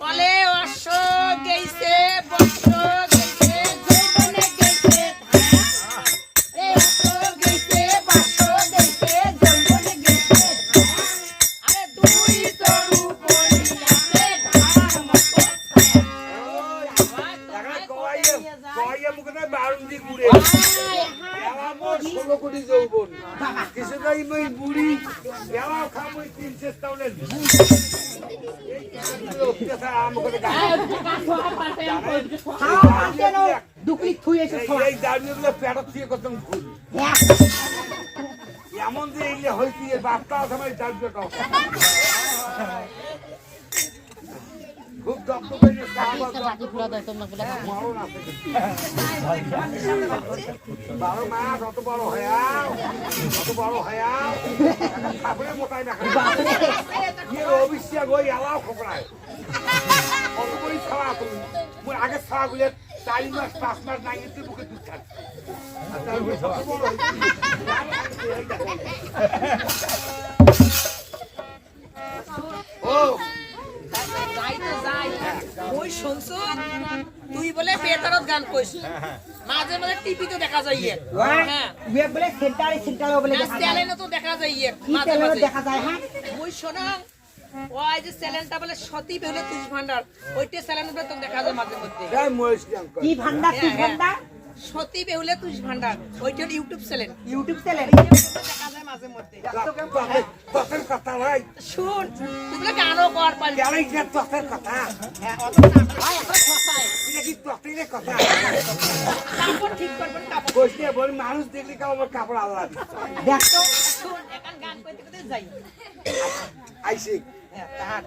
কলে দুকুলি থুই এসে এই দাঁড়িয়ে পেটত থেকে করতাম এমন যে এইলে হয়েছি বার্তা আছে আমার আগে খাওয়া গুলে চারি মাস পাঁচ মাস নাই এতে বুকে দুধ হয়েছে। ও যাই তো যাই ওই শুনছো তুই বলে বেতারত গান কইস। মাঝে মাঝে টিভিতে দেখা যায় ইয়ে। হ্যাঁ। বলে সেন্টারে সেন্টারে বলে নাচ দেখা যায়। চ্যানেলে তো দেখা যায় ইয়ে কি মাঝে মাঝে। দেখা যায় হ্যাঁ? ওই শোনা ওই যে চ্যানেলটা বলে সতী বেহুলে তুষ ভান্ডার ওইটা চ্যানেল তো দেখা যায় মাঝে মধ্যে। কি ভান্ডার হ্যাঁ, হ্যাঁ। ভান্ডার? সতী বেহুলে তুষ ভান্ডার ওইটা ইউটিউব চ্যানেল। YouTube channel. মাঝে মধ্যে তথের কথা? ভাই। শুন তুই গানও কর পারবি। গেলেই যে তথের কথা। হ্যাঁ অত না ভাই এখন ফসায় এটা কি তথের কথা? কাপড় ঠিক করবেন কাপড় বসে বলি মানুষ দেখলি আমার কাপড় আল্লাহ দেখ তো শুন এখন গান কইতে কইতে যাই। আইসি। হ্যাঁ,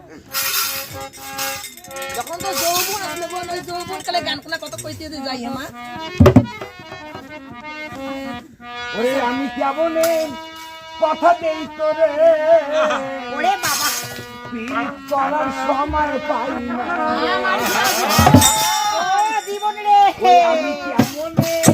যখন তো যৌবন আসলে ওই যৌবন কালে গান কোনা কত কইতে যাই আমার ওরে আমি কেমন কথা দেই তোরে। ওরে বাবা। পিঠ করার সময় পাই না। জীবন রে। আমি কেমন রাজীব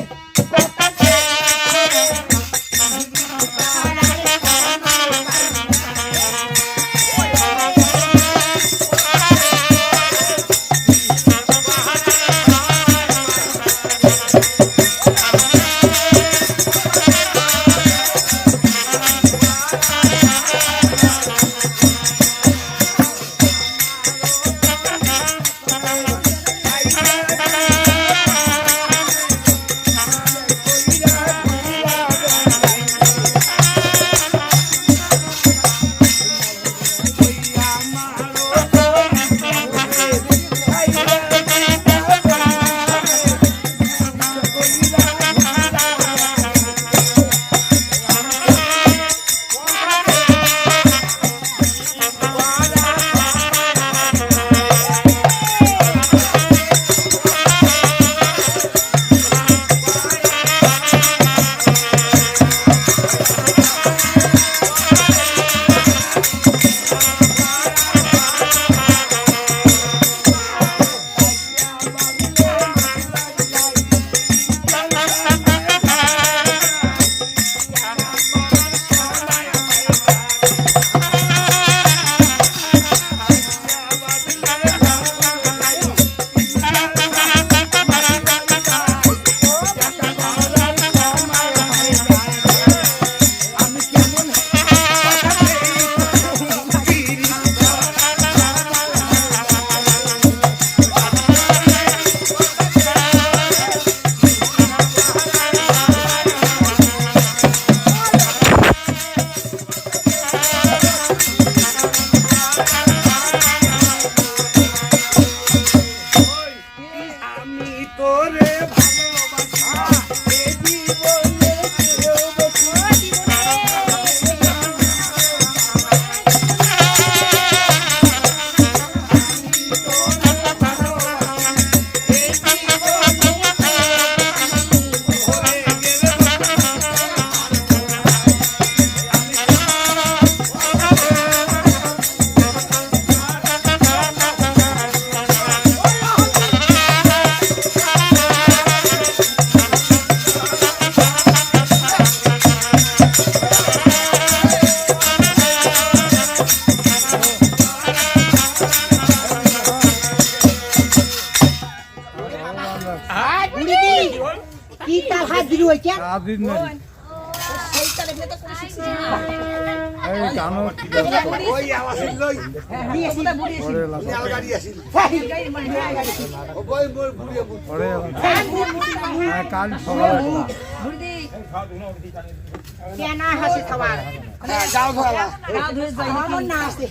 আমার না আসে।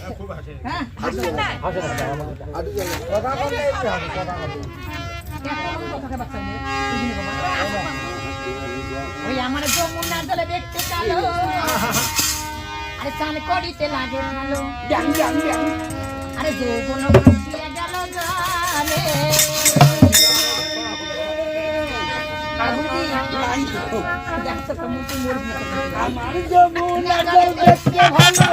হ্যাঁ? কথা বললে কি হবে কথা ওই আমার যমুনা জলে দেখতে চালো। আরে চান করিতে লাগে ভালো। আরে যৌবন ভাসিয়ে গেল জলে। আমার যমুনা জল দেখতে ভালো।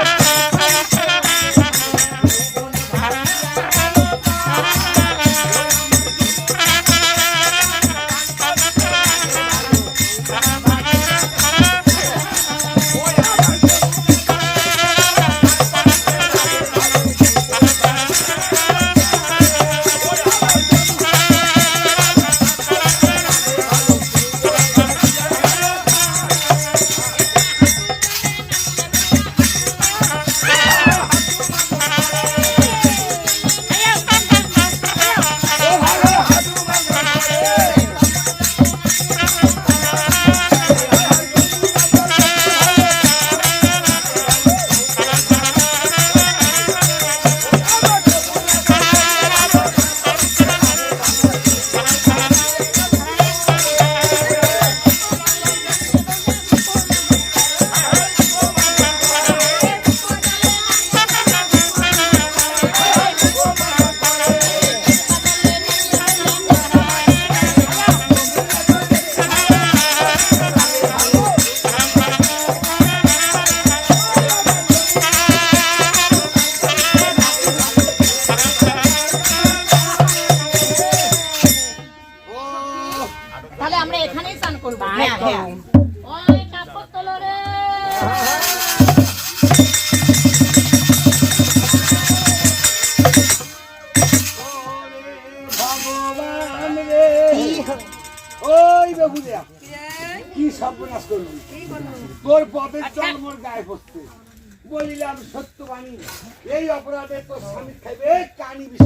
অপরাধে তোর স্বামী খাইবে কানি বিষ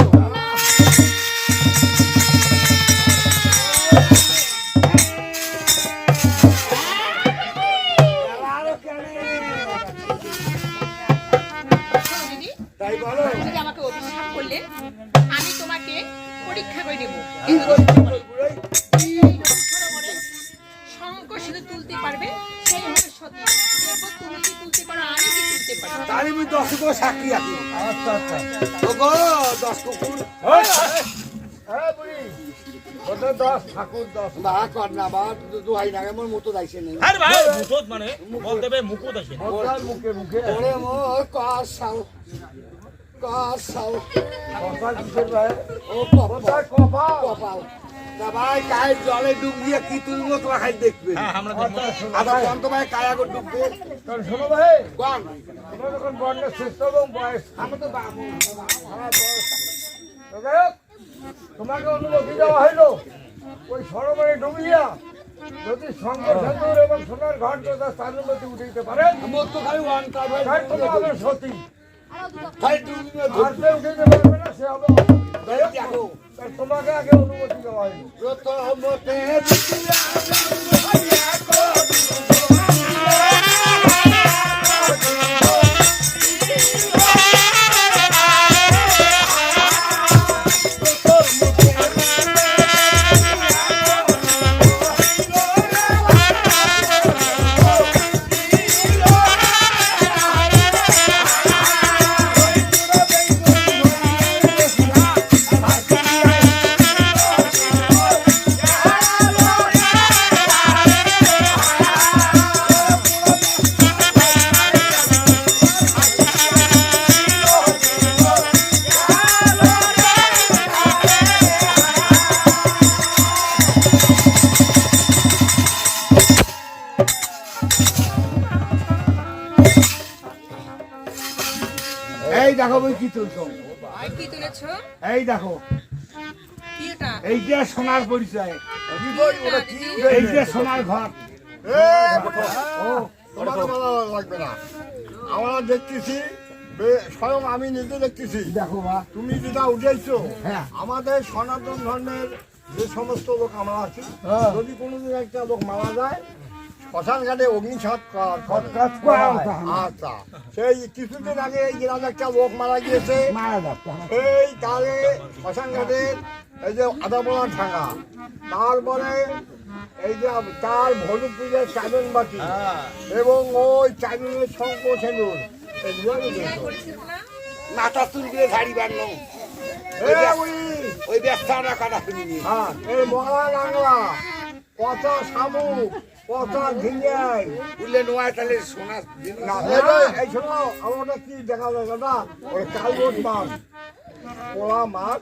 তাই বলো। আমাকে অভিশাপ করলে আমি তোমাকে পরীক্ষা করে নেব। কি করবি বলব রে? শঙ্খ শুধু তুলতে পারবে সেই হবে সতী দেখব তুমি কি তুলতে পারো আমি কি তুলতে পারো? তার আমি দশ সাক্ষী আছি। আচ্ছা আচ্ছা। কুকুর। হ্যাঁ বুড়ি। ওদের দশ ঠাকুর দশ। বা কর না বা দুহাই না এমন মতো যাইছে নেই। আরে ভাই মুকুট? মানে? বলতে হবে মুকুট আছে। মুখে মুখে। ওরে মোর কসাও কসাও কথা ভাই? ও কপাল। কপাল। কপাল। না ভাই গায়ের জলে ডুব দিয়ে কি তুলবো তোমার খাই দেখবে? হ্যাঁ কোন কায়া গো ডুববে কারণ শোনো ভাই কোন তোমরা যখন বর্ণের শ্রেষ্ঠ এবং বয়স আমি তো তোমাকে অনুমতি দেওয়া হইল ওই সরোবরে ডুবিয়া যদি শঙ্কর এবং সোনার ঘর যদি তার অনুমতি উঠিতে হয় হবে সতী। উঠিতে পারবে না সে হবে তোমাকে আগে অনুমতি দেওয়া হইলো প্রথমতে কি তুলছো? এই দেখো কি এটা? এইটা সোনার পরিচয়। দিদি? এইটা সোনার ঘর। লাগবে না। আমরা দেখতেছি বে- স্বয়ং আমি নিজে দেখতেছি। দেখো মা। তুমি যেটা উঠেছো হ্যাঁ। আমাদের সনাতন ধর্মের যে সমস্ত লোক আমরা আছি হ্যাঁ। যদি কোনোদিন একটা লোক মারা যায় শ্মশান ঘাটে অগ্নিছাত কাজ করা। হতো আচ্ছা সেই কিছুদিন আগে এই গ্রামে একটা লোক মারা গিয়েছে। এই তারে শ্মশান এই যে আদাবোনা ঠাঙ্গা তারপরে এই যে তার ভলু পুজোর চাদন বাটি এবং ওই চাদনের শঙ্খ সেনুর মাথা চুল দিয়ে ঝাড়ি বাড়লো ওই ব্যবসাটা কথা শুনিনি হ্যাঁ, এই লাংলা পচা শামুক পচা ঝিঙ্গাই বললে নোয়া তাহলে সোনা না এই শোনো কি দেখা যায় দাদা? ওই কালবোট মাছ। পোড়া মাছ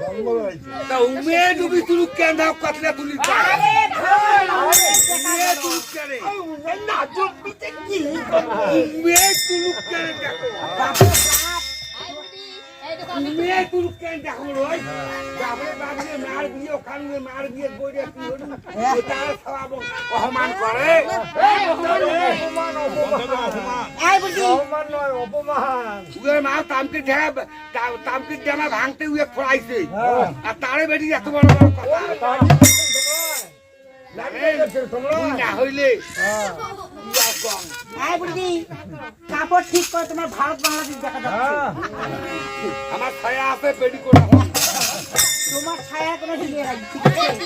জঙ্গল হয়েছে তা উমে ডুবি তুলুক কেন? দাও কাতলা তুলি। উমে কেন? কেন দেখো? তামকে জামা ভাঙতে উয়ে ফড়াইছে আর তারে বেটি এত বড় বড় কথা হইলে। এই বুঝি কাপড় ঠিক করে তোমার ভারত বাংলাদেশ দেখা যাচ্ছে। আমার ছায়া আছে পেডি করে তোমার ছায়া কোনো ঠিক আছে?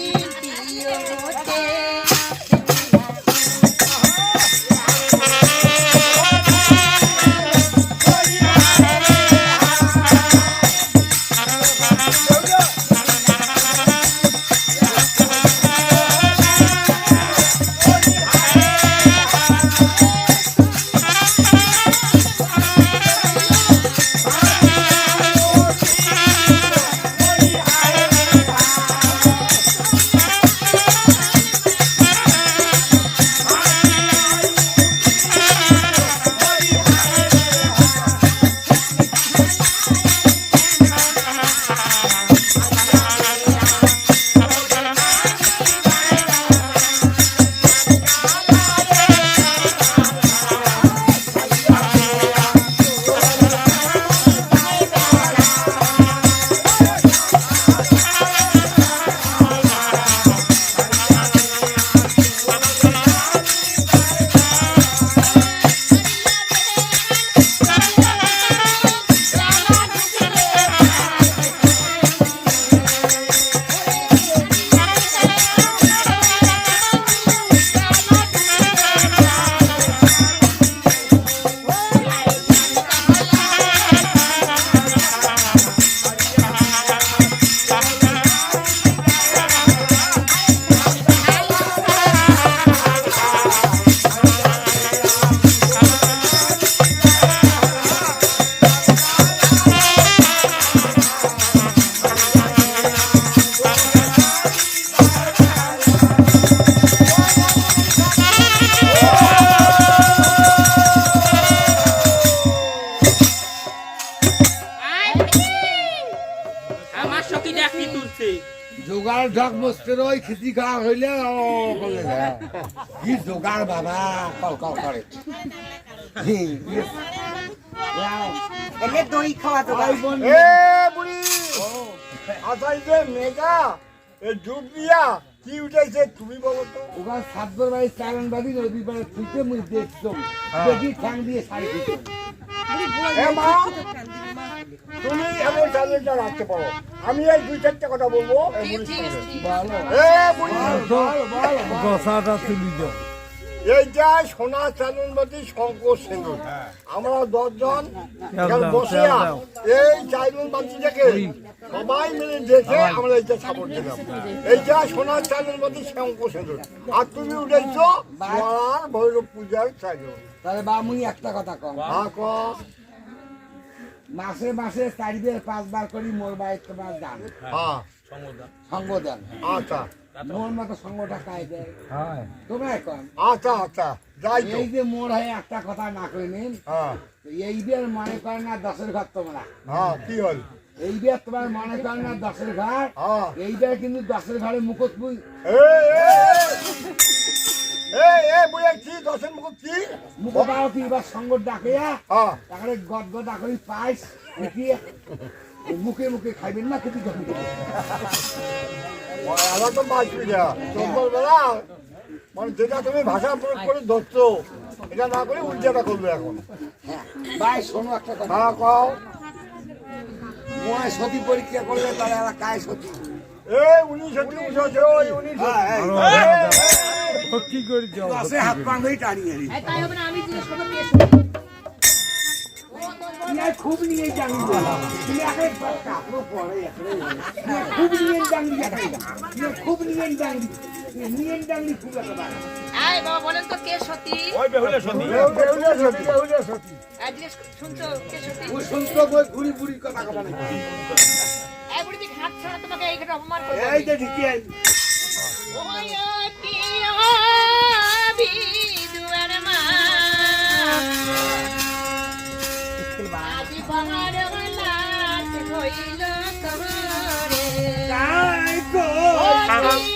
আমার সখী দেখি তুলছে। জোগাড় ঢক মস্তের ওই খিচি খাওয়া হইলে বলে কি জোগাড় বাবা কল কল করে। এলে দই খাওয়া তো এ বুড়ি আচ্ছা যে মেঘা এ ডুব দিয়া কি উঠেছে তুমি বলো তো। ওখানে সাতবার বাড়ি চারণ বাড়ি নদী পাড়ে থুইতে মুই দেখছ দেখি ঠ্যাং দিয়ে শাড়ি দিত। এ মা তুমি এমন চ্যালেঞ্জটা রাখতে পারো। আমি এই দুই চারটে কথা বলব। তুলি দাও এইটা সোনা চানুনবাতি শঙ্কর সিন্দুর আমরা দশজন বসে এই চাইনুন বাতিটাকে সবাই মিলে দেখে আমরা এইটা সাপোর্ট দিলাম। এইটা সোনার চানুনবাতি শঙ্কর সিন্দুর আর তুমি উঠেছো ভৈরব পূজার চাইনুন তাহলে বা মুই একটা কথা কম হ্যাঁ ক মাসে মাসে চারিবার পাঁচবার করি মোর বাড়ি তোমার দান হ্যাঁ। সঙ্গ দেন আচ্ছা। মোর মতো সঙ্গটা কাই দেয় হ্যাঁ। তোমরা কম আচ্ছা আচ্ছা। যাই এই যে মোর হয়ে একটা কথা না করে নিন। হ্যাঁ। এইবার মনে করে না দশের ঘর তোমরা। হ্যাঁ কি হল? এইবার তোমার মনে কর না দশের ঘাট হ্যাঁ। এইবার কিন্তু দশের ঘাড়ে মুখত পুই। এই, এই, বুড়িয়া কি দশের মুখ কি? মুখে পাও কি এবার সঙ্গ ডাকিয়া হ্যাঁ? তাহলে গদ গদ ডাকলি পাইস মুখে মুখে খাইবেন না খেতে যখন তো বাঁচবি না চব্বর বেলা মানে যেটা তুমি ভাষা প্রয়োগ করে ধরছো এটা না করে উল্টাটা করবে এখন। ভাই শোনো একটা কথা। হ্যাঁ কও। মনে সতী পরীক্ষা করলে তাহলে এরা কায় সতী? এই উনিশ সত্যি উনিশ ওই উনিশ দশে হাত পা ধরে টানিয়ে নি তাই হবে না আমি জিজ্ঞেস করব কে আর খুব নিয়ে জানি তুমি আগে কাপড় পরে খুব নিয়ে জানি খুব নিয়ে জানি নিয়ে জানি খুব একেবারে। এই বাবা বলেন তো কে সতী? ওই বেহুলে সতী। বেহুলা সতী বেহুলা সতী। এই শুনছো কে সতী? ও শুনতো বই ঘুরি ঘুরি কথা কথা নাকি এই বুড়ি হাত ছাড়া তোমাকে এইখানে অপমান করবে এই যে ঠিকই আছে ও